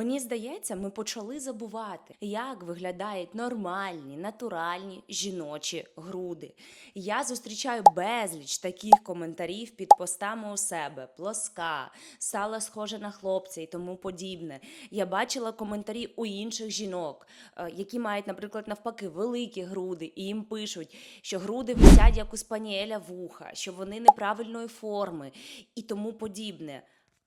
Мені здається, ми почали забувати, як виглядають нормальні, натуральні жіночі груди. Я зустрічаю безліч таких коментарів під постами у себе: плоска, сала схоже на хлопця і тому подібне. Я бачила коментарі у інших жінок, е, які мають, наприклад, навпаки, великі груди, і їм пишуть, що груди висять як у спаніеля вуха, що вони неправильної форми і тому подібне.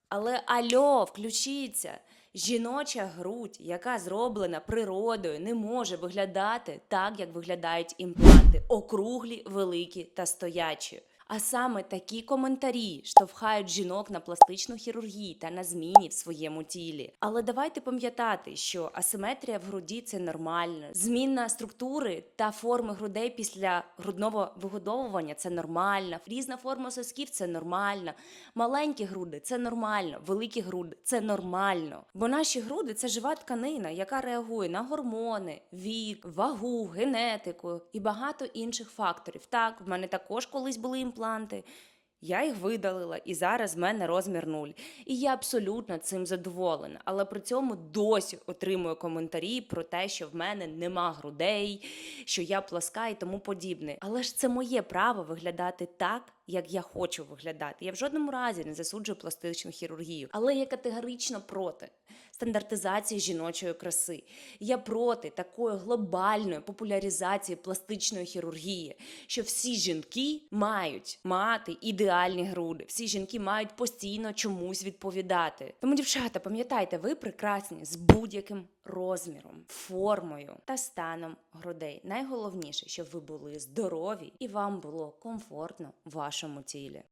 Але альо, включіться. Жіноча грудь, яка зроблена природою, не може виглядати так, як виглядають імпланти, округлі, великі та стоячі. А саме такі коментарі штовхають жінок на пластичну хірургію та на зміни в своєму тілі. Але давайте пам'ятати, що асиметрія в груді це нормально. Зміна структури та форми грудей після грудного вигодовування це нормально. Різна форма сосків це нормально. Маленькі груди це нормально, великі груди це нормально. Бо наші груди це жива тканина, яка реагує на гормони, вік, вагу, генетику і багато інших факторів. Так, в мене також колись були імпланти. Я їх видалила, і зараз в мене розмір нуль. І я абсолютно цим задоволена. Але при цьому досі отримую коментарі про те, що в мене нема грудей, що я пласка і тому подібне. Але ж це моє право виглядати так, як я хочу виглядати. Я в жодному разі не засуджую пластичну хірургію, але я категорично проти стандартизації жіночої краси. Я проти такої глобальної популяризації пластичної хірургії, що всі жінки мають мати ідеальні груди, всі жінки мають постійно чомусь відповідати. Тому, дівчата, пам'ятайте, ви прекрасні з будь-яким розміром, формою та станом грудей. Найголовніше, щоб ви були здорові і вам було комфортно в вашому тілі.